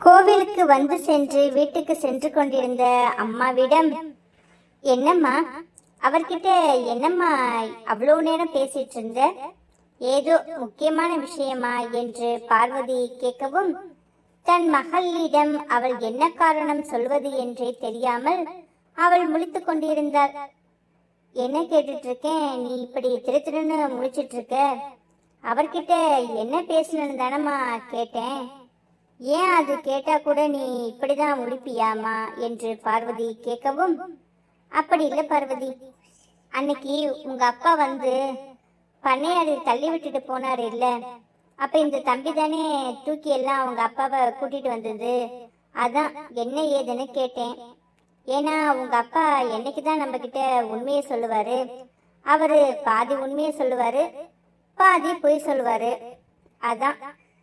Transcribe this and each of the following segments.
கோவிலுக்கு வந்து சென்று வீட்டுக்கு சென்று கொண்டிருந்த அம்மாவிடம் என்னம்மா அவர்கிட்ட என்னம்மா அவ்வளோ நேரம் பேசிட்டு இருந்த? ஏதோ முக்கியமான விஷயமா? என்று பார்வதி கேட்கவும் தன் மகளிடம் அவள் என்ன காரணம் சொல்வது என்றே தெரியாமல் அவள் முழித்துக் கொண்டிருந்தாள். என்ன கேட்டுட்டு இருக்கேன் நீ இப்படி திரு திருன்னு முழிச்சிட்டு இருக்க அவர்கிட்ட என்ன பேசணும்னு தானம்மா கேட்டேன். ஏன் அது கேட்டா கூட நீ இப்படிதான் முழிப்பியாமா என்று பார்வதி கேட்கவும் அப்படி இல்லை பார்வதி. அன்னைக்கு உங்க அப்பா வந்து பண்ணையாடு தள்ளி விட்டுட்டு போனார் இல்ல. அப்ப இந்த தம்பி தானே தூக்கி எல்லாம் அவங்க அப்பாவை கூட்டிட்டு வந்தது. அதான் என்ன ஏதுன்னு கேட்டேன். ஏன்னா உங்க அப்பா என்னைக்கு தான் நம்ம கிட்ட உண்மையை சொல்லுவாரு. அவரு பாதி உண்மையை சொல்லுவாரு பாதி பொய் சொல்லுவாரு. அதான்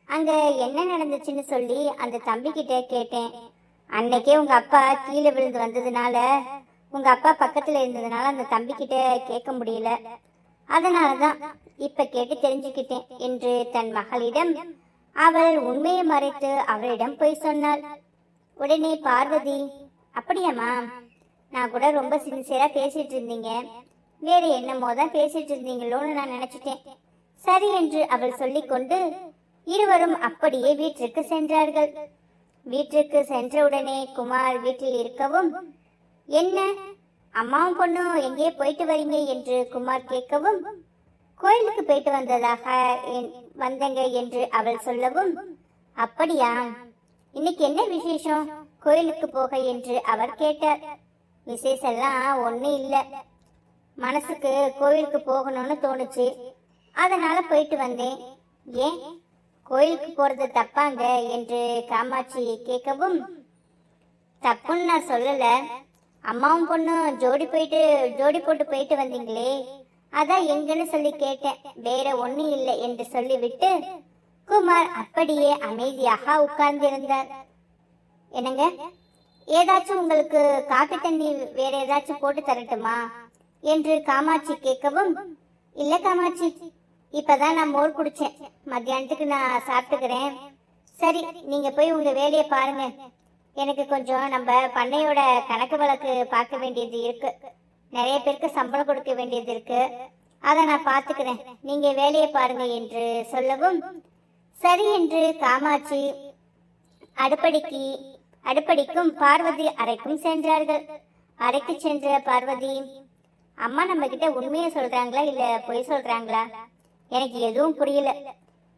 அங்க என்ன நடந்துச்சுன்னு சொல்லி அந்த தம்பி கிட்ட கேட்டேன். அன்னைக்கே உங்க அப்பா கீழே விழுந்து வந்ததுனால உங்க அப்பா பக்கத்துல இருந்ததுனால அந்த தம்பி கிட்ட கேட்க முடியல. அதனாலதான் இப்ப கேட்டு தெரிஞ்சுக்கிட்டேன் என்று தன் மகளிடம் அவள் உண்மையை மறைத்து அவளிடம் போய் சொன்னாள். உடனே பார்வதி அப்படியாம்மா நான் கூட ரொம்ப சின்சியரா பேசிட்டு இருந்தீங்க. வேற என்னமோ தான் பேசிட்டு இருந்தீங்களோன்னு நான் நினைச்சிட்டேன். சரி என்று அவள் சொல்லிக்கொண்டு இருவரும் அப்படியே வீட்டிற்கு சென்றார்கள். வீட்டிற்கு சென்றவுடனே குமார் வீட்டில் இருக்கவும் என்ன அம்மாவும் பொண்ணும் எங்கே போயிட்டு வரீங்க? என்று குமார் கேட்கவும் கோயிலுக்கு போயிட்டு வந்ததாக என்- வந்தங்க என்று அவள் சொல்லவும் அப்படியா? இன்னைக்கு என்ன விசேஷம்? கோயிலுக்கு போக என்று அவர் கேட்டார். விசேஷம்லாம் ஒன்றும் இல்லை. மனசுக்கு கோயிலுக்கு போகணும்னு தோணுச்சு. அதனால போயிட்டு வந்தேன். ஏன்? கோயிலுக்கு போறது தப்பாங்க என்று காமாட்சி கேட்கவும் தப்புன்னு நான் சொல்லல. அம்மாவும் பொண்ணும் ஜோடி போயிட்டு ஜோடி போட்டு போயிட்டு வந்தீங்களே. அதான் எங்கன்னு சொல்லி கேட்டேன். வேற ஒண்ணும் இல்லை என்று சொல்லிவிட்டு குமார் அப்படியே அமைதியாக உட்கார்ந்திருந்தார். என்னங்க? ஏதாச்சும் உங்களுக்கு காப்பி தண்ணி வேற ஏதாச்சும் போட்டு தரட்டுமா? என்று காமாட்சி கேட்கவும் இல்ல காமாட்சி. இப்பதான் நான் மோர் குடிச்சேன். மத்தியானத்துக்கு நான் சாப்பிட்டுக்கிறேன். சரி நீங்க போய் உங்க வேலையை பாருங்க. எனக்கு கொஞ்சம் நம்ம பண்ணையோட கணக்கு வழக்கு பார்க்க வேண்டியது இருக்கு. நிறைய பேருக்கு சம்பளம் கொடுக்க வேண்டியது இருக்கு. அதை நான் பார்த்துக்கிறேன். நீங்க வேலையை பாருங்க என்று சொல்லவும் சரி என்று காமாட்சி அடுப்படிக்கு அடுப்படிக்கும் பார்வதி அறைக்கும் சென்றார்கள். அறைக்கு சென்ற பார்வதி அம்மா நம்ம கிட்ட உண்மையை சொல்றாங்களா இல்ல பொய் சொல்றாங்களா? எனக்கு எதுவும் புரியல.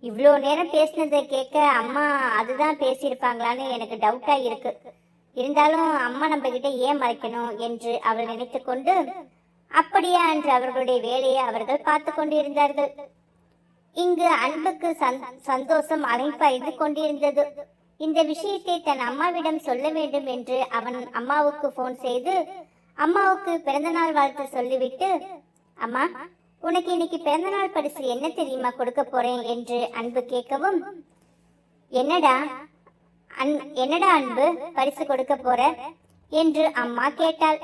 இவ்வளோ நேரம் பேசினதை கேட்க அம்மா அதுதான் பேசியிருப்பாங்களான்னு எனக்கு டவுட்டாக இருக்கு. இருந்தாலும் அம்மா நம்ம கிட்ட ஏன் மறைக்கணும் என்று அவள் நினைத்து கொண்டு அப்படியா என்று அவர்களுடைய வேலையை அவர்கள் பார்த்து கொண்டிருந்தார்கள். இங்கு அன்புக்கு சந்தோஷம் அலைப்பாய்ந்து கொண்டிருந்தது. இந்த விஷயத்தை தன் அம்மாவிடம் சொல்ல வேண்டும் என்று அவன் அம்மாவுக்கு போன் செய்து அம்மாவுக்கு பிறந்தநாள் வாழ்த்து சொல்லிவிட்டு அம்மா உனக்கு இன்னைக்கு பிறந்தநாள் பரிசு என்ன தெரியுமா கொடுக்க போறேன் என்று அன்பு கேட்கவும் என்னடா? அன் என்னடா அன்பு? பரிசு கொடுக்க போற? என்று அம்மா கேட்டாள்.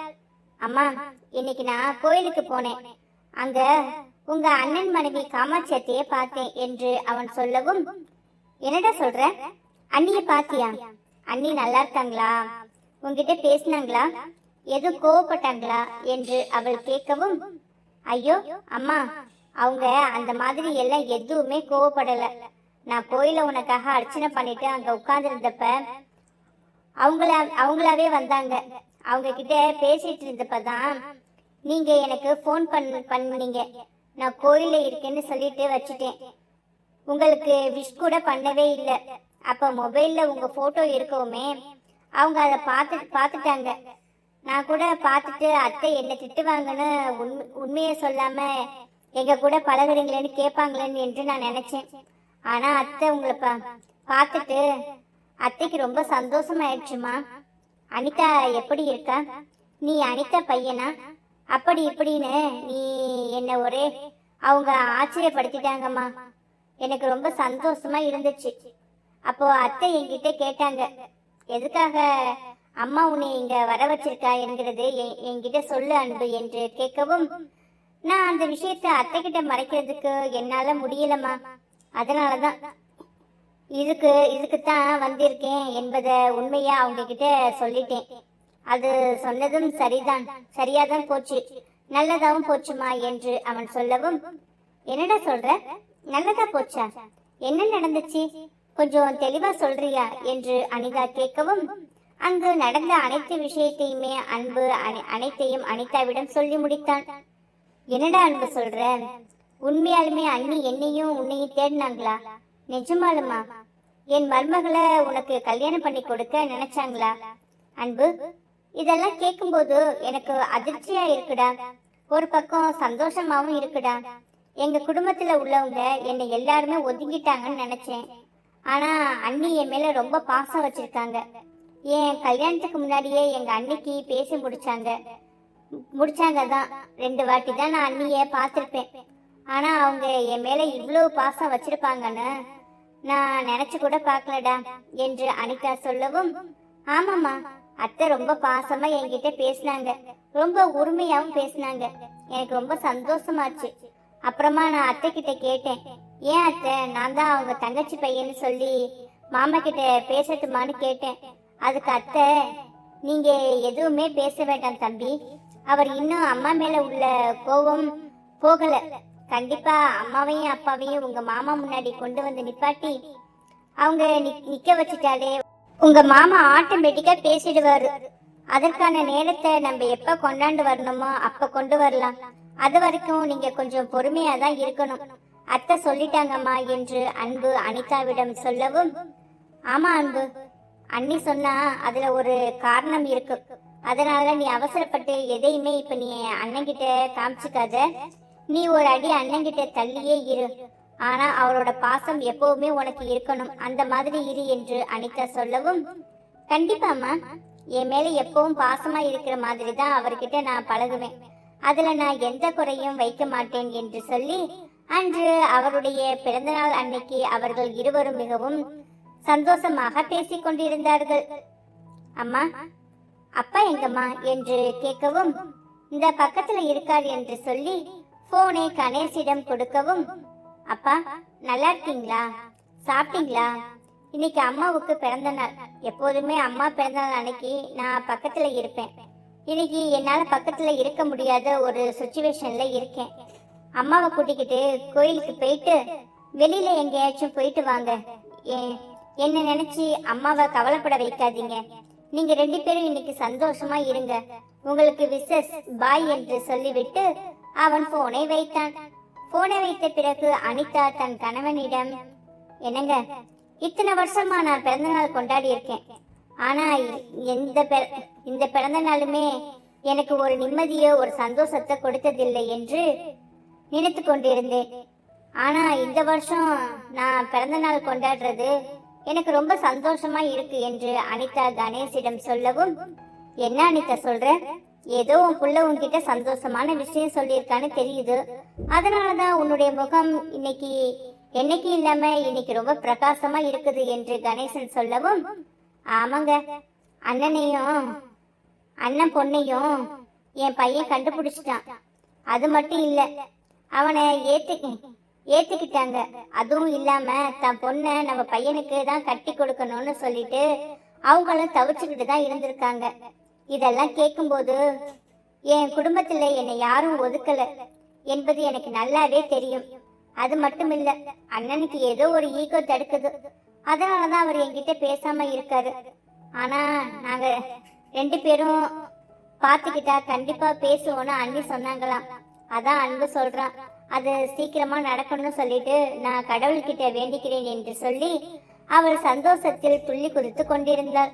அம்மா இன்னைக்கு நான் கோயிலுக்கு போனேன். அங்க உங்க அண்ணன் மனைவி காமாட்சியத்தைய பார்த்தேன் என்று அவன் சொல்லவும் என்னடா சொல்ற? அண்ணிய பாத்தியா? அண்ணி நல்லா இருக்காங்களா? உங்ககிட்ட பேசினாங்களா? எதுவும் கோவப்பட்டாங்களா? என்று அவள் கேட்கவும் ஐயோ அம்மா அவங்க அந்த மாதிரி எல்லாம் எதுவுமே கோவப்படல. நான் கோயில உனக்காக அர்ச்சனை பண்ணிட்டு அங்க உட்கார்ந்துருந்தப்ப அவங்கள அவங்களாவே வந்தாங்க. அவங்க கிட்ட பேசிட்டு இருந்தப்பதான் நீங்க எனக்கு ஃபோன் பண்ண பண்ணீங்க. நான் கோயில இருக்கேன்னு சொல்லிட்டு வச்சுட்டேன். உங்களுக்கு விஷ் கூட பண்ணவே இல்லை. அப்ப மொபைல்ல உங்க போட்டோ இருக்கவுமே அவங்க அதை பார்த்து பார்த்துட்டாங்க. நான் கூட பார்த்துட்டு அத்தை என்ன திட்டுவாங்கன்னு உண்மை உண்மையை சொல்லாம எங்க கூட பழகுறீங்களேன்னு கேட்பாங்களேன்னு என்று நான் நினைச்சேன். ஆனா அத்தை உங்களை பா பார்த்துட்டு அத்தைக்கு ரொம்ப சந்தோஷமாயிடுச்சுமா? அனிதா எப்படி இருக்கா? நீ அனிதா பையனா? அப்படி இப்படின்னு நீ என்ன ஒரே அவங்க ஆச்சரியப்படுத்திட்டாங்கம்மா. எனக்கு ரொம்ப சந்தோஷமா இருந்துச்சு. அப்போ அத்தை என்கிட்ட கேட்டாங்க எதுக்காக அம்மா உன்னை இங்க வர வச்சிருக்கா என்கிறது என்கிட்ட சொல்லு அன்பு என்று கேட்கவும் நான் அந்த விஷயத்தை அத்தை கிட்ட மறைக்கிறதுக்கு என்னால முடியலம்மா. அதனாலதான் இதுக்கு இதுக்குத்தான் வந்திருக்கேன் என்பதை உண்மையா அவங்க கிட்ட சொல்லிட்டேன். அது சொன்னதும் சரிதான். சரியாதான் போச்சு. நல்லதாவும் போச்சுமா? என்று அவன் சொல்லவும் என்னடா சொல்ற? நல்லதா போச்சா? என்ன நடந்துச்சு? கொஞ்சம் தெளிவா சொல்றியா? என்று அனிதா கேட்கவும் அங்கு நடந்த அனைத்து விஷயத்தையுமே அன்பு அனை- அனைத்தையும் அனிதாவிடம் சொல்லி முடித்தான். என்னடா அன்பு சொல்ற? உண்மையாலுமே அண்ணி என்னையும் உன்னையும் தேடினாங்களா? நிஜமாலுமா? என் மருமகளை உனக்கு கல்யாணம் பண்ணி கொடுக்க நினைச்சாங்களா? அன்பு இதெல்லாம் கேட்கும்போது எனக்கு அதிர்ச்சியா இருக்குடா. ஒரு பக்கம் சந்தோஷமாவும் இருக்குடா. எங்க குடும்பத்துல உள்ளவங்க என்னை எல்லாருமே ஒதுங்கிட்டாங்கன்னு நினைச்சேன். ஆனா அண்ணி என் மேல ரொம்ப பாசம் வச்சிருக்காங்க. என் கல்யாணத்துக்கு முன்னாடியே எங்க அன்னைக்கு பேசி முடிச்சாங்க. முடிச்சாங்க தான் ரெண்டு வாட்டி தான் நான் அண்ணிய பார்த்துருப்பேன். ஆனா அவங்க என் மேல இவ்வளவு பாசம் வச்சிருப்பாங்கன்னு நான் நினைச்சு கூட பார்க்கலடா என்று அனிதா சொல்லவும் ஆமாம்மா அத்தை ரொம்ப பாசமா என்கிட்ட பேசினாங்க. ரொம்ப உரிமையாவும் பேசினாங்க. எனக்கு ரொம்ப சந்தோஷமாச்சு. அப்புறமா நான் அத்தை கிட்ட கேட்டேன் ஏன் அத்தை நான் தான் அவங்க தங்கச்சி பையன்னு சொல்லி மாமா கிட்ட பேசட்டுமான்னு கேட்டேன். அதுக்கு அத்தை நீங்க எதுவுமே பேச வேண்டாம் தம்பி. அவர் இன்னும் அம்மா மேல உள்ள கோபம் போகல. கண்டிப்பா அம்மாவையும் அப்பாவையும் உங்க மாமா முன்னாடி கொண்டு வந்து நிப்பாட்டி அவங்க நிக்- நிக்க வச்சுட்டாலே உங்க மாமா ஆட்டோமேட்டிக்கா பேசிடுவாரு. அதற்கான நேரத்தை நம்ம எப்ப கொண்டாண்டு வரணுமோ அப்ப கொண்டு வரலாம். அது வரைக்கும் நீங்க கொஞ்சம் பொறுமையா தான் இருக்கணும். அத்தை சொல்லிட்டாங்கம்மா என்று அன்பு அனிதாவிடம் சொல்லவும் ஆமா அன்பு அண்ணி சொன்னா அதுல ஒரு காரணம் இருக்கு. அதனால நீ அவசரப்பட்டு எதையுமே இப்ப நீ அண்ணங்கிட்ட காமிச்சுக்காத. நீ ஒரு அடி அண்ணங்கிட்ட தள்ளியே இரு. ஆனா அவரோட பாசம் எப்பவுமே உனக்கு இருக்கணும். அந்த மாதிரி இரு என்று அனிதா சொல்லவும் கண்டிப்பாமா என் மேல எப்பவும் பாசமா இருக்கிற மாதிரி தான் அவர்கிட்ட நான் பழகுவேன். அதுல நான் எந்த குறையும் வைக்க மாட்டேன் என்று சொல்லி அன்று அவருடைய பிறந்தநாள் அன்னைக்கு அவர்கள் இருவரும் மிகவும் சந்தோஷமாக பேசிக் கொண்டிருந்தார்கள் அம்மா அப்பா எங்கம்மா? என்று கேட்கவும் இந்த பக்கத்துல இருக்கார் என்று சொல்லி போனை கணேசிடம் கொடுக்கவும் அப்பா நல்லா இருக்கீங்களா? சாப்பிட்டீங்களா? இன்னைக்கு அம்மாவுக்கு பிறந்த நாள். எப்போதுமே அம்மா பிறந்த நாள் அன்னைக்கு நான் பக்கத்துல இருப்பேன். இன்னைக்கு என்னால பக்கத்துல இருக்க முடியாத ஒரு சுச்சுவேஷன்ல இருக்கேன். அம்மாவை கூட்டிக்கிட்டு கோயிலுக்கு போயிட்டு வெளியில எங்கேயாச்சும் போயிட்டு வாங்க. ஏன் என்ன நினைச்சு அம்மாவை கவலைப்பட வைக்காதீங்க. நீங்க ரெண்டு பேரும் இன்னைக்கு சந்தோஷமா இருங்க. உங்களுக்கு விசஸ் பாய் என்று சொல்லிவிட்டு அவன் போனை வைத்தான். போனை வைத்த பிறகு அனிதா தன் கணவனிடம் என்னங்க இத்தனை வருஷமா நான் பிறந்த நாள் கொண்டாடி இருக்கேன். ஆனா எந்த பிற- இந்த பிறந்த நாளுமே எனக்கு ஒரு நிம்மதியோ ஒரு சந்தோஷத்தை கொடுத்ததில்லை என்று நினைத்து கொண்டிருந்தேன். ஆனா இந்த வருஷம் நான் பிறந்த நாள் கொண்டாடுறது எனக்கு ரொம்ப சந்தோஷமா இருக்கு என்று அனிதா கணேஷிடம் சொல்லவும் என்ன அனிதா சொல்ற? ஏதோ உன் புள்ள உன்கிட்ட சந்தோஷமான விஷயம் சொல்லியிருக்கான்னு தெரியுது. அதனாலதான் உன்னுடைய முகம் இன்னைக்கு என்னைக்கு இல்லாம இன்னைக்கு ரொம்ப பிரகாசமா இருக்குது என்று கணேசன் சொல்லவும் ஆமாங்க அண்ணனையும் அண்ணன் பொண்ணையும் என் பையன் கண்டுபிடிச்சிட்டான். அது மட்டும் இல்ல அவனை ஏத்து ஏத்துக்கிட்டாங்க. அதுவும் இல்லாம தன் பொண்ணை நம்ம பையனுக்கு தான் கட்டி கொடுக்கணும்னு சொல்லிட்டு அவங்களும் தவிச்சுக்கிட்டு தான் இருந்திருக்காங்க. இதெல்லாம் கேட்கும்போது என் குடும்பத்துல என்னை யாரும் ஒதுக்கல என்பது எனக்கு நல்லாவே தெரியும். அது மட்டும் இல்ல அண்ணனுக்கு ஏதோ ஒரு ஈகோ தடுக்குது. அதனாலதான் அவர் என்கிட்ட பேசாம இருக்காரு. ஆனா நாங்க ரெண்டு பேரும் பாத்துக்கிட்டா கண்டிப்பா பேசுவோம்னு அண்ணி சொன்னாங்களாம். அதான் அன்பு சொல்றான். அது சீக்கிரமா நடக்கணும்னு சொல்லிட்டு நான் கடவுள்கிட்ட வேண்டிக்கிறேன் என்று சொல்லி அவர் சந்தோஷத்தில் துள்ளி குதித்து கொண்டிருந்தார்.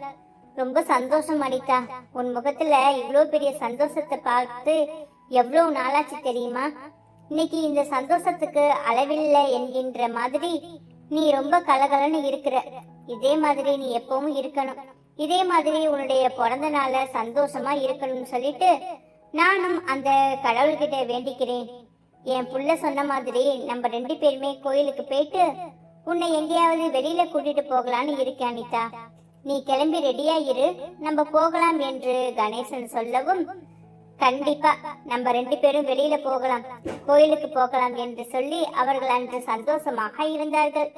ரொம்ப சந்தோஷம் அனிதா. உன் முகத்துல இவ்வளோ பெரிய சந்தோஷத்தை பார்த்து எவ்வளவு நாளாச்சு தெரியுமா? இன்னைக்கு இந்த சந்தோஷத்துக்கு அளவில்லை என்கின்ற மாதிரி நீ ரொம்ப கலகலன்னு இருக்கிற. இதே மாதிரி நீ எப்பவும் இருக்கணும். இதே மாதிரி உன்னுடைய பிறந்த நாள சந்தோஷமா இருக்கணும்னு சொல்லிட்டு நானும் அந்த கடவுள்கிட்ட வேண்டிக்கிறேன். என் புள்ள சொன்ன மாதிரி நம்ம ரெண்டு பேருமே கோயிலுக்கு போயிட்டு உன்னை எங்கேயாவது வெளியில கூட்டிட்டு போகலான்னு இருக்கேன் அனிதா. நீ கிளம்பி ரெடியா இரு. நம்ம போகலாம் என்று கணேசன் சொல்லவும் கண்டிப்பா நம்ம ரெண்டு பேரும் வெளியில போகலாம் கோயிலுக்கு போகலாம் என்று சொல்லி அவர்கள் அன்று சந்தோஷமாக இருந்தார்கள்.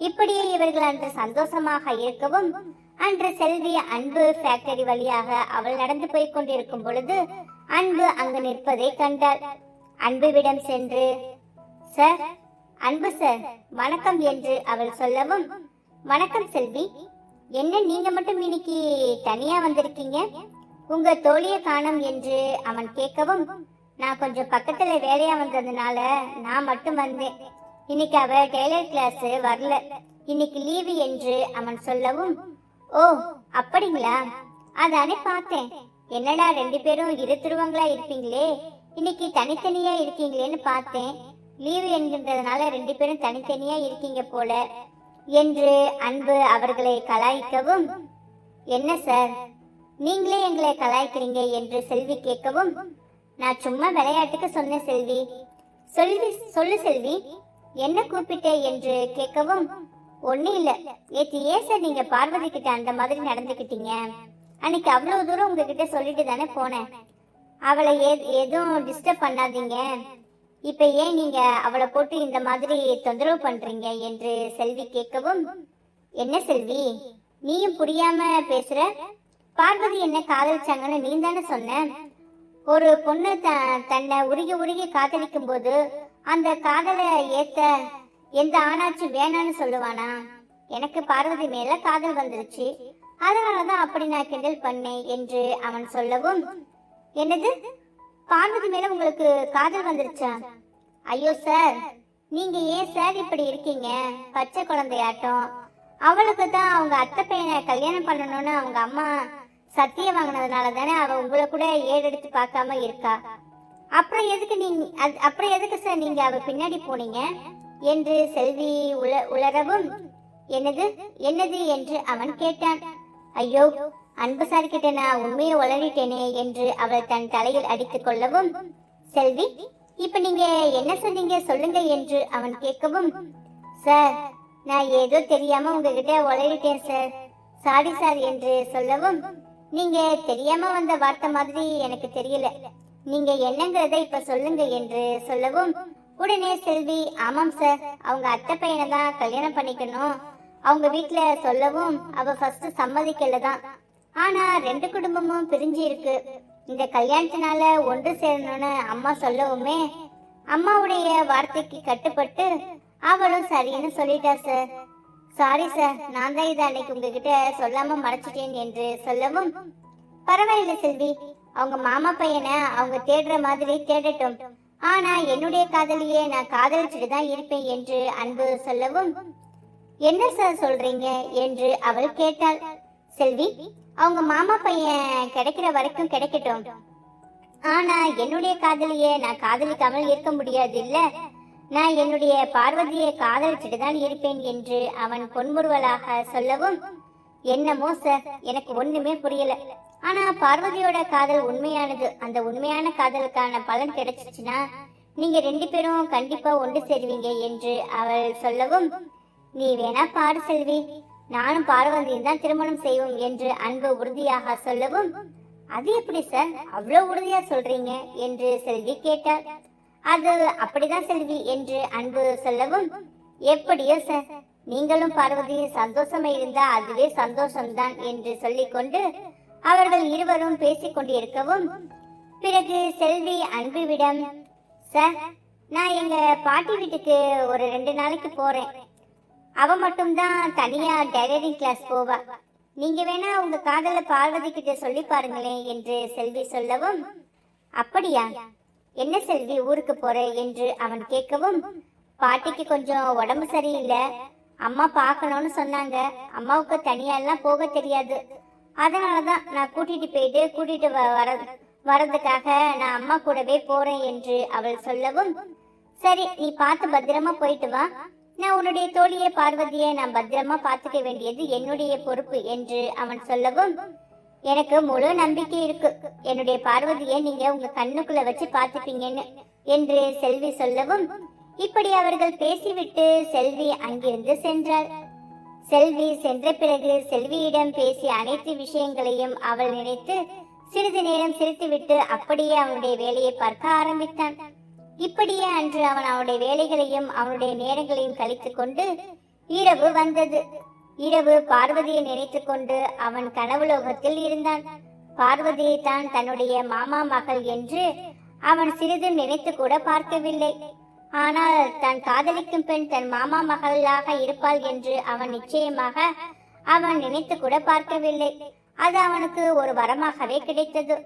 இப்படியே இவர்கள் அன்று சந்தோஷமாக இருக்கவும் அன்று செல்வி அன்பு ஃபேக்டரி வழியாக அவள் நடந்து போய் கொண்டிருக்கும் பொழுது அன்பு அங்கு நிற்பதை கண்டாள். அன்புவிடம் சென்று சார் அன்பு சார் வணக்கம் என்று அவள் சொல்லவும் வணக்கம் செல்வி என்ன நீங்க மட்டும் இன்னைக்கு தனியா வந்திருக்கீங்க? உங்க தோழிய காணும் என்று அவன் கேட்கவும் நான் கொஞ்சம் பக்கத்துல வேலையா வந்ததுனால நான் மட்டும் வந்தேன். இன்னைக்கு அவ டெய்லர் கிளாஸ் வரல. இன்னைக்கு லீவு என்று அவன் சொல்லவும் ஓ அப்படிங்களா? அதானே பார்த்தேன். என்னடா ரெண்டு பேரும் இரு துருவங்களா இருப்பீங்களே? இன்னைக்கு தனித்தனியா இருக்கீங்களேன்னு பார்த்தேன். லீவு என்கின்றதுனால ரெண்டு பேரும் தனித்தனியா இருக்கீங்க போல. என்று அன்பு அவர்களை கலாய்க்கவும் என்ன சார் நீங்களே எங்களை கலாய்க்கிறீங்க? என்று செல்வி கேட்கவும் நான் சும்மா விளையாட்டுக்கு சொன்னேன் செல்வி. செல்வி சொல்லு செல்வி. என்ன கூப்பிட்டே என்று கேட்கவும் ஒண்ணு இல்ல. நேத்து ஏன் சார் நீங்க பார்வதி கிட்ட அந்த மாதிரி நடந்துக்கிட்டீங்க? அன்னைக்கு அவ்வளவு தூரம் உங்ககிட்ட சொல்லிட்டு தானே போனேன். அவளை எதுவும் டிஸ்டர்ப் பண்ணாதீங்க. இப்ப ஏன் நீங்க அவளை போட்டு இந்த மாதிரி தொந்தரவு பண்றீங்க என்று செல்வி கேட்கவும் என்ன செல்வி நீயும் புரியாம பேசுற? பார்வதி என்ன காதலிச்சாங்கன்னு நீ தானே சொன்ன? ஒரு பொண்ணு த தன்னை உருகி உருகி காதலிக்கும் போது அந்த காதலை ஏத்த எந்த ஆணாச்சும் வேணான்னு சொல்லுவானா? எனக்கு பார்வதி மேல காதல் வந்துருச்சு. அதனாலதான் அப்படி நான் கிண்டல் பண்ணேன் என்று அவன் சொல்லவும் என்னது? பார்வதி மேல உங்களுக்கு காதல் வந்துருச்சா? ஐயோ சார். நீங்க ஏன் சார் இப்படி இருக்கீங்க? பச்சை குழந்தையாட்டம். அவளுக்கு தான் அவங்க அத்தை பையனை கல்யாணம் பண்ணணும்னு அவங்க அம்மா சத்தியம் வாங்கினதுனால தானே அவ உங்களை கூட ஏறெடுத்து பார்க்காம இருக்கா? அப்புறம் எதுக்கு நீங்க அது- அப்புறம் எதுக்கு சார் நீங்க அவ பின்னாடி போனீங்க? என்று செல்வி உல உளரவும் என்னது? என்னது? என்று அவன் கேட்டான். ஐயோ அன்பு சார் கிட்ட நான் உண்மையை உளறிட்டேனே என்று அவள் தன் தலையில் அடித்துக் கொள்ளவும் செல்வி இப்ப நீங்க என்ன சொன்னீங்க சொல்லுங்க என்று அவன் கேட்கவும் சார் நான் ஏதோ தெரியாம உங்ககிட்ட உளறிட்டேன் சார். சாரி சார் என்று சொல்லவும் நீங்க தெரியாம வந்த வார்த்தை மாதிரி எனக்கு தெரியல. நீங்க என்னங்கிறத இப்ப சொல்லுங்க என்று சொல்லவும் உடனே செல்வி ஆமாம் சார். அவங்க அத்தை பையனை தான் கல்யாணம் பண்ணிக்கணும். அவங்க வீட்டுல சொல்லவும் அவ ஃபர்ஸ்ட் சம்மதிக்கல தான். ஆனா ரெண்டு குடும்பமும் பிரிஞ்சு இருக்கு. இந்த கல்யாணத்தினால ஒன்று சேரணும்னு அம்மா சொல்லவுமே அம்மாவுடைய வார்த்தைக்கு கட்டுப்பட்டு அவளும் சரின்னு சொல்லிட்டா சார். சாரி சார் நான் தான் இதை அன்னைக்கு உங்ககிட்ட சொல்லாம மறைச்சிட்டேன் என்று சொல்லவும் பரவாயில்ல செல்வி. அவங்க மாமா பையனை அவங்க தேடுற மாதிரி தேடட்டும். ஆனா என்னுடைய காதலியே நான் காதலிச்சுட்டு தான் இருப்பேன் என்று அன்பு சொல்லவும் என்ன சார் சொல்றீங்க? என்று அவள் கேட்டாள். செல்வி அவங்க மாமா பையன் கிடைக்கிற வரைக்கும் கிடைக்கட்டும். ஆனா என்னுடைய காதலியை நான் காதலிக்காமல் இருக்க முடியாது இல்ல நான் என்னுடைய பார்வதியை காதலிச்சுட்டு தான் இருப்பேன் என்று அவன் பொன்முறுவலாக சொல்லவும் என்னமோ சார் எனக்கு ஒண்ணுமே புரியல. ஆனா பார்வதியோட காதல் உண்மையானது. அந்த உண்மையான காதலுக்கான பலன் கிடைச்சிச்சுன்னா நீங்க ரெண்டு பேரும் கண்டிப்பா ஒன்று சேருவீங்க என்று அவள் சொல்லவும் நீ வேணா பாரு செல்வி. நானும் பார்வதியும் தான் திருமணம் செய்வோம் என்று அன்பு உறுதியாக சொல்லவும் அது எப்படி சார்? அவ்வளவு உறுதியா சொல்றீங்க? என்று செல்வி கேட்டார் அது அப்படிதான் செல்வி என்று அன்பு சொல்லவும் எப்படியோ சார். நீங்களும் பார்வதியும் சந்தோஷமா இருந்தா அதுவே சந்தோஷம்தான் என்று சொல்லிக்கொண்டு அவர்கள் இருவரும் பேசிக் கொண்டிருக்கவும் பிறகு செல்வி அன்புவிடம் சார் நான் எங்க பாட்டி வீட்டுக்கு ஒரு ரெண்டு நாளைக்கு போறேன். அவ மட்டும்தான் தனியா டைலரிங் கிளாஸ் போவா. நீங்க வேணா உங்க காதல பார்வதி கிட்ட சொல்லி பாருங்களேன் என்று செல்வி சொல்லவும் அப்படியா? என்ன செல்வி ஊருக்கு போற? என்று அவன் கேட்கவும் பாட்டிக்கு கொஞ்சம் உடம்பு சரியில்லை. அம்மா பார்க்கணும்னு சொன்னாங்க. அம்மாவுக்கு தனியா எல்லாம் போக தெரியாது. அதனாலதான் நான் கூட்டிட்டு போயிட்டு கூட்டிட்டு வ- வர வரதுக்காக நான் அம்மா கூடவே போறேன் என்று அவள் சொல்லவும் சரி நீ பார்த்து பத்திரமா போயிட்டு வா. நான் உன்னுடைய தோழியை பார்வதியை நான் பத்திரமா பார்த்துக்க வேண்டியது என்னுடைய பொறுப்பு என்று அவன் சொல்லவும் எனக்கு முழு நம்பிக்கை இருக்கு. என்னுடைய பார்வதியை நீங்க உங்க கண்ணுக்குள்ள வச்சு பார்த்துப்பீங்கன்னு என்று செல்வி சொல்லவும் இப்படி அவர்கள் பேசிவிட்டு செல்வி அங்கிருந்து சென்றாள். செல்வி சென்ற பிறகு செல்வியிடம் பேசிய அனைத்து விஷயங்களையும் அவள் நினைத்து சிறிது நேரம் சிரித்துவிட்டு அப்படியே அவனுடைய வேலையை பார்க்க ஆரம்பித்தான். இப்படியே அன்று அவன் அவனுடைய வேலைகளையும் அவனுடைய நேரங்களையும் கழித்துக் கொண்டு இரவு வந்தது. இரவு பார்வதியை நினைத்து கொண்டு அவன் கனவுலோகத்தில் இருந்தான். பார்வதியை தான் தன்னுடைய மாமா மகள் என்று அவன் சிறிதும் நினைத்து கூட பார்க்கவில்லை. ஆனால் தான் காதலிக்கும் பெண் தன் மாமா மகளாக இருப்பாள் என்று அவன் நிச்சயமாக அவன் நினைத்து கூட பார்க்கவில்லை. அது அவனுக்கு ஒரு வரமாகவே கிடைத்தது.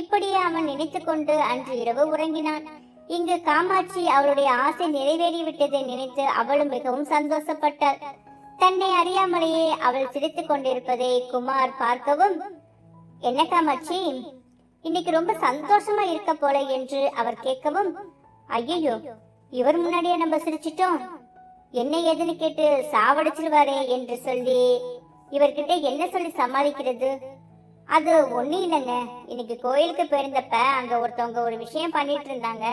இப்படியே அவன் நினைத்து கொண்டு அன்று இரவு உறங்கினான். இங்கு காமாட்சி அவளுடைய ஆசை நிறைவேறிவிட்டதை நினைத்து அவளும் மிகவும் சந்தோஷப்பட்டாள். தன்னை அறியாமலேயே அவள் சிரித்துக் கொண்டிருப்பதை குமார் பார்க்கவும் என்ன காமாட்சி இன்னைக்கு ரொம்ப சந்தோஷமா இருக்க போல என்று அவர் கேட்கவும் ஐயோ இவர் முன்னாடியே நம்ம சிரிச்சிட்டோம். என்ன ஏதுன்னு கேட்டு சாவடிச்சிருவாரே என்று சொல்லி இவர்கிட்ட என்ன சொல்லி சமாளிக்கிறது? அது ஒண்ணும் இல்லைங்க. இன்னைக்கு கோயிலுக்கு போயிருந்தப்ப அங்க ஒருத்தவங்க ஒரு விஷயம் பண்ணிட்டு இருந்தாங்க.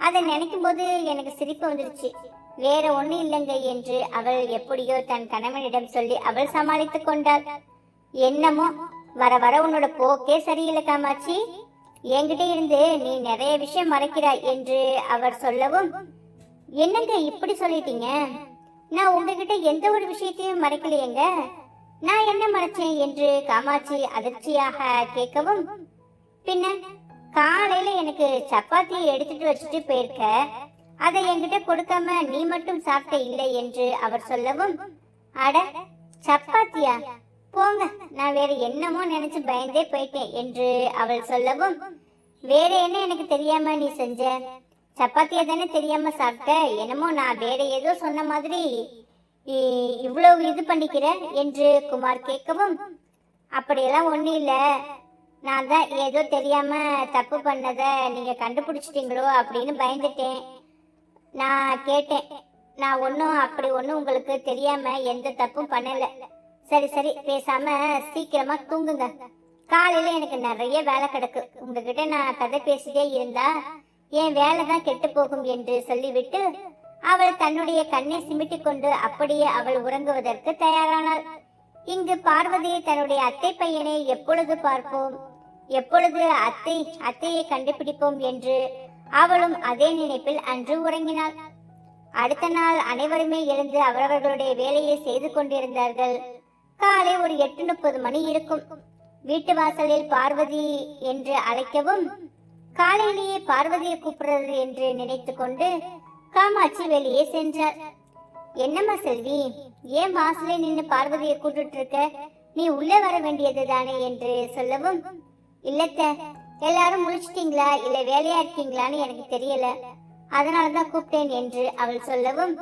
அதை நினைக்கும் போது எனக்கு சிரிப்பு வந்துருச்சு. வேற ஒண்ணும் இல்லைங்க என்று அவள் எப்படியோ தன் கணவனிடம் சொல்லி அவள் சமாளித்துக் கொண்டாள். என்னமோ வர வர உன்னோட போக்கே சரியில்லை காமாட்சி. என்கிட்ட இருந்து நீ நிறைய விஷயம் மறைக்கிறாய் என்று அவர் சொல்லவும் என்னங்க இப்படி சொல்லிட்டீங்க? நான் உங்ககிட்ட எந்த ஒரு விஷயத்தையும் மறைக்கலையேங்க. நான் என்ன மறைச்சேன் என்று காமாட்சி அதிர்ச்சியாக கேட்கவும் பின்ன காலையில எனக்கு சப்பாத்தி எடுத்துட்டு வச்சுட்டு போயிருக்க. அதை என்கிட்ட கொடுக்காம நீ மட்டும் சாப்பிட்ட இல்லை என்று அவர் சொல்லவும் அட சப்பாத்தியா? போங்க நான் வேற என்னமோ நினைச்சு பயந்தே போயிட்டேன் என்று அவள் சொல்லவும் வேற என்ன எனக்கு தெரியாம நீ செஞ்ச? சப்பாத்தியா தானே தெரியாம சாப்பிட்ட? என்னமோ நான் வேற ஏதோ சொன்ன மாதிரி இவ்வளவு இது பண்ணிக்கிற என்று குமார் கேட்கவும் அப்படியெல்லாம் ஒன்றும் இல்லை. நான் தான் ஏதோ தெரியாம தப்பு பண்ணதை நீங்க கண்டுபிடிச்சிட்டீங்களோ அப்படின்னு பயந்துட்டேன். நான் கேட்டேன். நான் ஒன்றும் அப்படி ஒன்றும் உங்களுக்கு தெரியாம எந்த தப்பும் பண்ணல. சரி சரி பேசாம சீக்கிரமா தூங்குங்க. காலையில எனக்கு நிறைய வேலை கிடக்கு. உங்ககிட்ட நான் கதை பேசிட்டே இருந்தா என் வேலை தான் கெட்டு போகும் என்று சொல்லிவிட்டு அவள் தன்னுடைய கண்ணை சிமிட்டிக் கொண்டு அப்படியே அவள் உறங்குவதற்கு தயாரானாள். இங்கு பார்வதி தன்னுடைய அத்தை பையனை எப்பொழுது பார்ப்போம்? எப்பொழுது அத்தை அத்தையை கண்டுபிடிப்போம் என்று அவளும் அதே நினைப்பில் அன்று உறங்கினாள். அடுத்த நாள் அனைவருமே எழுந்து அவரவர்களுடைய வேலையை செய்து கொண்டிருந்தார்கள். காலை ஒரு எட்டு முப்பது மணி இருக்கும். வீட்டு வாசலில் பார்வதி என்று அழைக்கவும் காலையிலேயே பார்வதியை கூப்பிடுறது என்று நினைத்து கொண்டு காமாட்சி வெளியே சென்றார். என்னம்மா செல்வி ஏன் வாசலே நின்னு பார்வதியை கூட்டுட்டு இருக்க நீ உள்ளே வர வேண்டியது தானே என்று சொல்லவும் இல்லத்த எல்லாரும் முழிச்சிட்டீங்களா? இல்ல வேலையா இருக்கீங்களான்னு எனக்கு தெரியல. அதனாலதான் கூப்பிட்டேன் என்று அவள் சொல்லவும்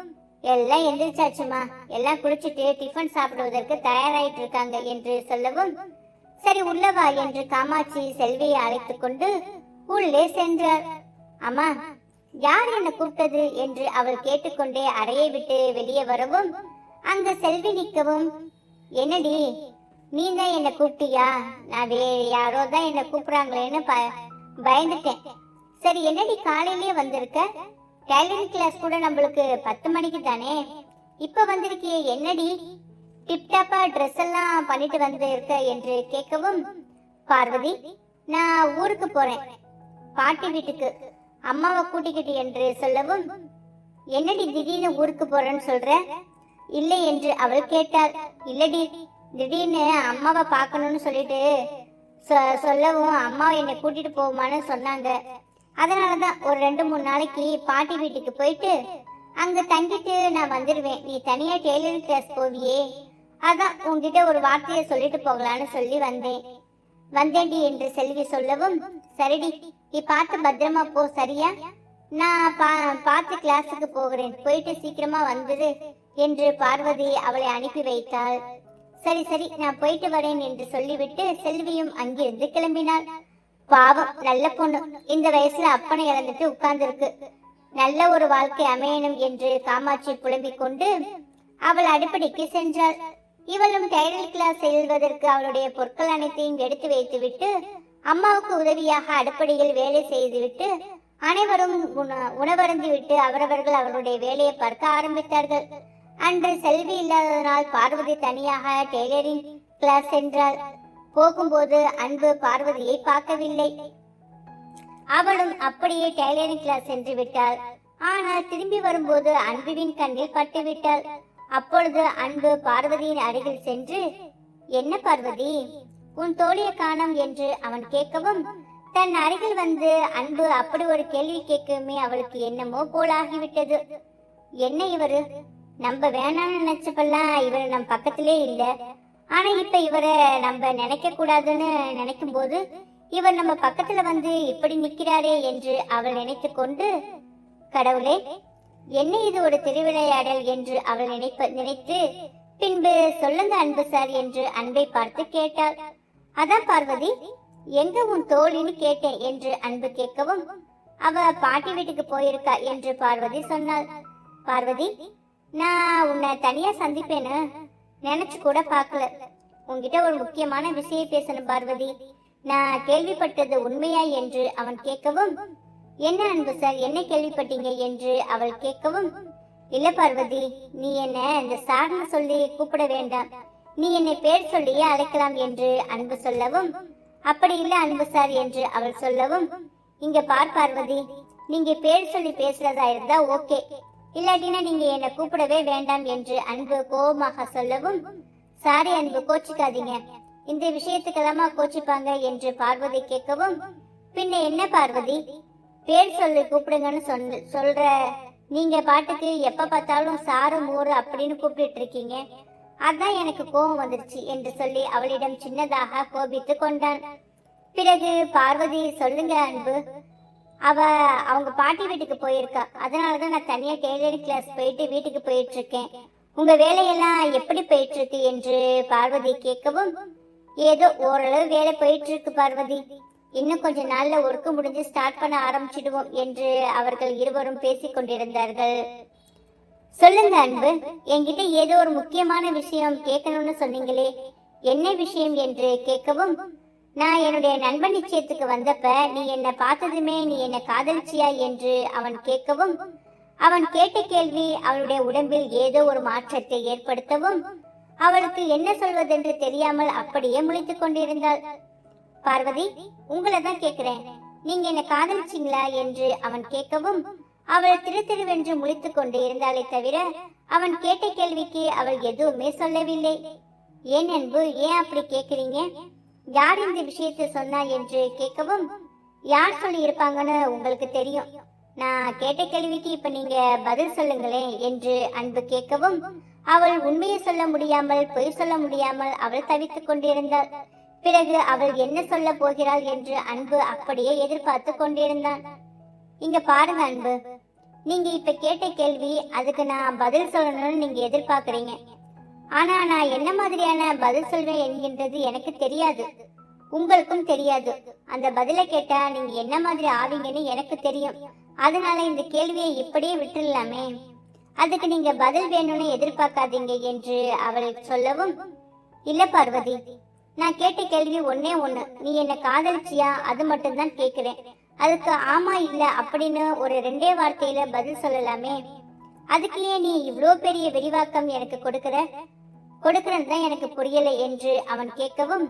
எல்லாம் எந்திரிச்சாச்சுமா எல்லாம் குளிச்சுட்டு டிஃபன் சாப்பிடுவதற்கு தயாராயிட்டு இருக்காங்க என்று சொல்லவும் சரி உள்ள வா என்று காமாட்சி செல்வியை அழைத்துக் கொண்டு உள்ளே சென்றார். அம்மா யார் என்ன கூப்பிட்டது என்று அவள் கேட்டுக்கொண்டே அறையை விட்டு வெளியே வரவும் அங்க செல்வி நிற்கவும் என்னடி நீ தான் என்ன கூப்பிட்டியா? நான் வேறு யாரோ தான் என்ன கூப்பிடுறாங்களேன்னு ப- பயந்துட்டேன். சரி என்னடி காலையிலேயே வந்திருக்க? டைலரிங் கிளாஸ் கூட நம்மளுக்கு பத்து மணிக்கு தானே? இப்ப வந்திருக்கியே என்னடி? டிப்டாப்பா ட்ரெஸ் எல்லாம் பண்ணிட்டு வந்திருக்க என்று கேட்கவும் பார்வதி நான் ஊருக்கு போறேன். பாட்டி வீட்டுக்கு. அம்மாவை கூட்டிக்கிட்டு என்று சொல்லவும் என்னடி திடீர்னு ஊருக்கு போறேன்னு சொல்ற? இல்லை என்று அவள் கேட்டாள். இல்லடி திடீர்னு அம்மாவை பார்க்கணும்னு சொல்லிட்டு சொ- சொல்லவும் அம்மா என்னை கூட்டிட்டு போகுமான்னு சொன்னாங்க. அதனாலதான் ஒரு ரெண்டு மூணு நாளைக்கு பாட்டி வீட்டுக்கு போயிட்டு அங்க தங்கிட்டு நான் வந்துடுவேன் நீ தனியா டெய்லரிங் கிளாஸ் போவியே. அதான் உன்கிட்ட ஒரு வார்த்தையை சொல்லிட்டு போகலான்னு சொல்லி வந்தேன். வந்தேன்டி என்று செல்வி சொல்லவும் சரிடி நீ பார்த்து பத்திரமா போ சரியா? நான் பா பார்த்து கிளாஸுக்கு போகிறேன். போயிட்டு சீக்கிரமா வந்துடு என்று பார்வதி அவளை அனுப்பி வைத்தாள். சரி சரி நான் போயிட்டு வரேன் என்று சொல்லிவிட்டு செல்வியும் அங்கிருந்து கிளம்பினாள். பாவம் நல்ல பொண்ணு. இந்த வயசுல அப்பனை இழந்துட்டு உட்கார்ந்துருக்கு. நல்ல ஒரு வாழ்க்கை அமையணும் என்று காமாட்சி புலம்பிக் கொண்டு அவள் அடுப்படிக்கு சென்றாள். இவளும் டைடல் கிளாஸ் செல்வதற்கு அவளுடைய பொருட்கள் அனைத்தையும் எடுத்து வைத்துவிட்டு அம்மாவுக்கு உதவியாக அடுப்படியில் வேலை செய்துவிட்டு அனைவரும் உணவருந்து உணவருந்திவிட்டு அவரவர்கள் அவருடைய வேலையை பார்க்க ஆரம்பித்தார்கள். அன்று செல்வி இல்லாததனால் பார்வதி தனியாக டெய்லரிங் கிளாஸ் சென்றாள். போகும்போது அன்பு பார்வதியை பார்க்கவில்லை. அவளும் அப்படியே டெய்லரிங் கிளாஸ் சென்று விட்டாள். ஆனால் திரும்பி வரும்போது அன்புவின் கண்ணில் பட்டுவிட்டாள் அப்பொழுது அன்பு பார்வதியின் அருகில் சென்று என்ன பார்வதி உன் தோழியை காணோம் என்று அவன் கேட்கவும் தன் அருகில் வந்து அன்பு அப்படி ஒரு கேள்வி கேட்கவுமே அவளுக்கு என்னமோ போலாகிவிட்டது என்ன இவரு? நம்ம வேணாம்னு நினைச்சப்பெல்லாம் இவர் நம் பக்கத்திலே இல்ல. ஆனா இப்ப இவரை நம்ம நினைக்க கூடாதுன்னு நினைக்கும் போது இவர் நம்ம பக்கத்துல வந்து இப்படி நிக்கிறாரே என்று அவள் நினைத்து கொண்டு கடவுளே என்ன இது ஒரு திருவிளையாடல் என்று அவள் நினைப்ப நினைத்து பின்பு சொல்லுங்க அன்பு சார் என்று அன்பை பார்த்து கேட்டாள். அதான் பார்வதி எங்க உன் தோழின்னு கேட்டேன் என்று அன்பு கேட்கவும் அவ பாட்டி வீட்டுக்கு போயிருக்கா என்று பார்வதி சொன்னாள். பார்வதி நான் உன்னை தனியா சந்திப்பேன்னு நினைச்சு கூட பார்க்கல. உன்கிட்ட ஒரு முக்கியமான விஷயம் பேசணும் பார்வதி. நான் கேள்விப்பட்டது உண்மையா என்று அவன் கேட்கவும் என்ன அன்பு சார் என்ன கேள்விப்பட்டீங்க என்று அவள் கேட்கவும் இல்ல பார்வதி நீ என்ன இந்த சார்னு சொல்லி கூப்பிட வேண்டாம். நீ என்னை பேர் சொல்லியே அழைக்கலாம் என்று அன்பு சொல்லவும் அப்படி இல்ல அன்பு சார் என்று அவள் சொல்லவும் இங்க பார் பார்வதி நீங்க பேர் சொல்லி பேசுறதா இருந்தா ஓகே. இல்லாட்டினா நீங்க என்ன கூப்பிடவே வேண்டாம் என்று அன்பு கோபமாக சொல்லவும் சாரி அன்பு கோச்சிக்காதீங்க. இந்த விஷயத்துக்கெல்லாமா கோச்சிப்பாங்க? என்று பார்வதி கேட்கவும் பின்ன என்ன பார்வதி? பேர் சொல்லி கூப்பிடுங்கன்னு சொன்ன சொல்ற நீங்க பாட்டுக்கு எப்ப பார்த்தாலும் சாரு மோரு அப்படின்னு கூப்பிட்டு இருக்கீங்க. அதான் எனக்கு கோபம் வந்துருச்சு என்று சொல்லி அவளிடம் சின்னதாக கோபித்து கொண்டான். பிறகு பார்வதி சொல்லுங்க அன்பு. அவ அவங்க பாட்டி வீட்டுக்கு போயிருக்கா. அதனாலதான் நான் தனியா டெய்லரிங் கிளாஸ் போயிட்டு வீட்டுக்கு போயிட்டு இருக்கேன் உங்க வேலையெல்லாம் எப்படி போயிட்டு இருக்கு என்று பார்வதி கேட்கவும் ஏதோ ஓரளவு வேலை போயிட்டு இருக்கு பார்வதி. இன்னும் கொஞ்ச நாள்ல ஒர்க்கு முடிஞ்சு ஸ்டார்ட் பண்ண ஆரம்பிச்சிடுவோம் என்று அவர்கள் இருவரும் பேசிக் கொண்டிருந்தார்கள். சொல்லுங்க அன்பு. என்கிட்ட ஏதோ ஒரு முக்கியமான விஷயம் கேட்கணும்னு சொன்னீங்களே. என்ன விஷயம் என்று கேட்கவும் நான் என்னுடைய நண்பன் நிச்சயத்துக்கு வந்தப்ப நீ என்ன பார்த்ததுமே நீ என்ன காதலிச்சியா? என்று அவன் கேட்கவும் அவன் கேட்ட கேள்வி அவளுடைய உடம்பில் ஏதோ ஒரு மாற்றத்தை ஏற்படுத்தவும் அவளுக்கு என்ன சொல்வதென்று தெரியாமல் அப்படியே முழித்துக் கொண்டிருந்தாள். பார்வதி உங்களை தான் கேட்கிறேன். நீங்க என்ன காதலிச்சீங்களா? என்று அவன் கேட்கவும் அவள் திரு திருவென்று முழித்துக் கொண்டு இருந்தாளே தவிர அவன் கேட்ட கேள்விக்கு அவள் எதுவுமே சொல்லவில்லை. ஏன் அன்பு ஏன் அப்படி கேக்குறீங்க யார் இந்த விஷயத்தை சொன்னா என்று கேட்கவும் யார் சொல்லி இருப்பாங்கன்னு உங்களுக்கு தெரியும். நான் கேட்ட கேள்விக்கு இப்ப நீங்க பதில் சொல்லுங்களேன் என்று அன்பு கேட்கவும் அவள் உண்மையை சொல்ல முடியாமல் பொய் சொல்ல முடியாமல் அவள் தவித்துக் கொண்டிருந்தாள். பிறகு அவள் என்ன சொல்ல போகிறாள் என்று அன்பு அப்படியே எதிர்பார்த்து கொண்டிருந்தான். இங்க பாருங்க அன்பு. நீங்க இப்ப கேட்ட கேள்வி அதுக்கு நான் பதில் சொல்லணும்னு நீங்க எதிர்பார்க்கறீங்க. ஆனா நான் என்ன மாதிரியான பதில் சொல்வேன் என்கின்றது எனக்கு தெரியாது. உங்களுக்கும் தெரியாது. அந்த பதிலை கேட்டா நீங்க என்ன மாதிரி ஆவீங்கன்னு எனக்கு தெரியும். அதனால இந்த கேள்வியை இப்படியே விட்டுடலாமே. அதுக்கு நீங்க பதில் வேணும்னு எதிர்பார்க்காதீங்க என்று அவள் சொல்லவும் இல்ல பார்வதி நான் கேட்ட கேள்வி ஒன்னே ஒண்ணு. நீ என்ன காதலிச்சியா? அது மட்டும் தான் கேக்குறேன். அதுக்கு ஆமா இல்ல அப்படின்னு ஒரு ரெண்டே வார்த்தையில பதில் சொல்லலாமே? அதுக்கு நீ இவ்ளோ பெரிய விரிவாக்கம் எனக்கு கொடுக்கற? கொடுக்கறது தான் எனக்கு புரியல என்று அவன் கேட்கவும்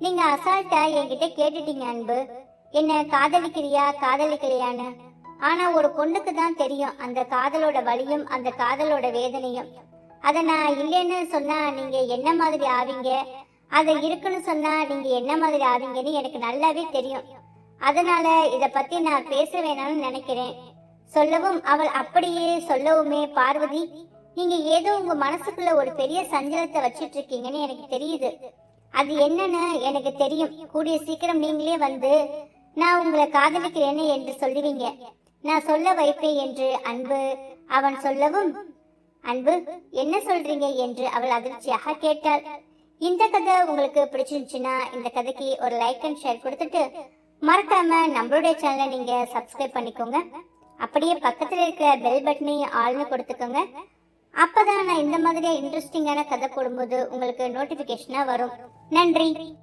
நீங்க அசால்ட்டா என்கிட்ட கேட்டுட்டீங்க அன்பு. என்ன காதலிக்கிறியா காதலிக்கலையான்னு? ஆனா ஒரு பொண்ணுக்கு தான் தெரியும் அந்த காதலோட வலியும் அந்த காதலோட வேதனையும். அத நான் இல்லைன்னு சொன்னா நீங்க என்ன மாதிரி ஆவீங்க? அதை இருக்குன்னு சொன்னா நீங்க என்ன மாதிரி ஆவீங்கன்னு எனக்கு நல்லாவே தெரியும். அதனால இத பத்தி நான் பேச வேணாம்னு நினைக்கிறேன். சொல்லவும் அவள் அப்படியே சொல்லவுமே பார்வதி நீங்க ஏதோ உங்க மனசுக்குள்ள ஒரு பெரிய சஞ்சலத்தை வச்சிட்டு இருக்கீங்கன்னு எனக்கு தெரியுது. அது என்னன்னு எனக்கு தெரியும். கூடிய சீக்கிரம் நீங்களே வந்து நான் உங்களை காதலிக்கிறேன்னு என்று சொல்லுவீங்க. நான் சொல்ல வைப்பேன் என்று அன்பு அவன் சொல்லவும் அன்பு என்ன சொல்றீங்க? என்று அவள் அதிர்ச்சியாக கேட்டாள். இந்த கதை உங்களுக்கு பிடிச்சிருந்துச்சுன்னா இந்த கதைக்கு ஒரு லைக் அண்ட் ஷேர் கொடுத்துட்டு மறக்காம நம்மளுடைய சேனலை நீங்க சப்ஸ்கிரைப் பண்ணிக்கோங்க. அப்படியே பக்கத்துல இருக்கிற பெல் பட்டனையும் ஆள்னு கொடுத்துக்கோங்க. அப்பதான் நான் இந்த மாதிரி இன்ட்ரெஸ்டிங்கான கதை போடும்போது உங்களுக்கு நோட்டிபிகேஷனா வரும். நன்றி.